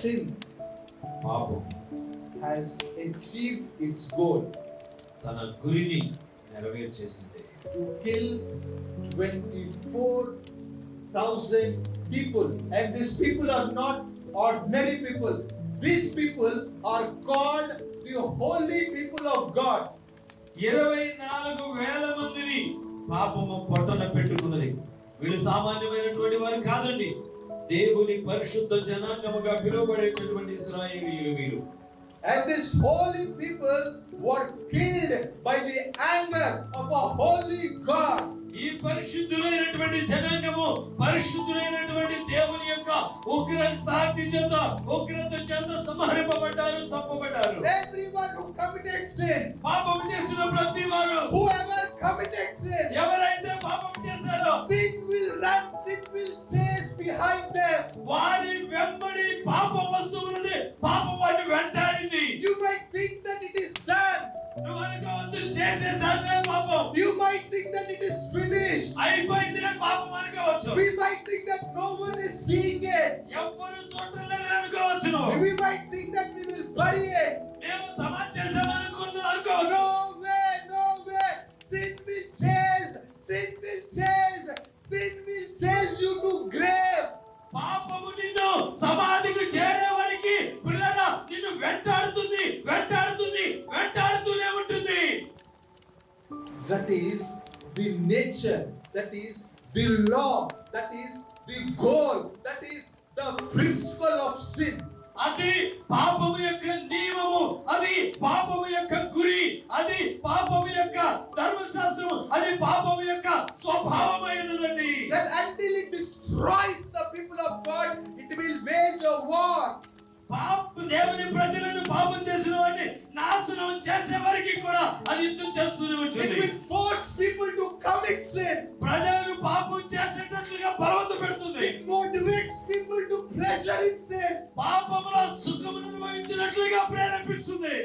sin పాపం has achieved its goal తన గురిని నెరవేర్చేసింది to kill 24,000 people. And these people are not ordinary people. These people are called the holy people of God. ఇరవై నాలుగు వేల మందిని పాపము పొట్టన పెట్టుకున్నది వీళ్ళు సామాన్యమైనటువంటి వారు కాదండి దేవుని పరిశుద్ధ జనాంగముగా పిలువబడేటటువంటి ఇస్రాయేలీయులు వీరు And these holy people were killed by the anger of a holy God. ఈ పరిశుద్ధులైనటువంటి జనాంగము పరిశుద్ధులైనటువంటి దేవుని యొక్క ఉగ్ర తాటి చేత ఉగ్రత చేత సంహరింపబడ్డారు తప్పబడ్డారు Everyone who committed sin, పాపము చేసిన ప్రతి వారు whoever committed sin, behind them. వారి వెంబడి పాపం వస్తున్నది పాపం వారిని వెంటాడింది You might think that it is done. నువ్వు అనుకోవచ్చు చేసేసానే పాపం You might think that it is finished. అయిపోయిందిలే పాపం అనుకోవచ్చు We might think that no one is seeing it. ఎవ్వరు చూడటం లేదని అనుకోవచ్చు We might think that we will bury it. మేము సమాధి చేసామనుకున్నా అనుకోవచ్చు No way, no way. Sin will chase, sin will chase, sin will chase you to That is the nature, that is the law, that is the goal, that is the principle of sin. అది పాపము యొక్క నియమము అది పాపము యొక్క గురి అది పాపము యొక్క ధర్మశాస్త్రము అది పాపము యొక్క స్వభావమైనదండి That until it destroys the people of God, it will wage a war. పాప దేవుని ప్రజలను పాపం చేసిన వారిని నాశనం leads ప్రజలను పాపం చేసేటట్లుగా పర్వత పెడుతుంది. It motivates people to pleasure in sin అనుభవించినట్లుగా ప్రేరేపిస్తుంది.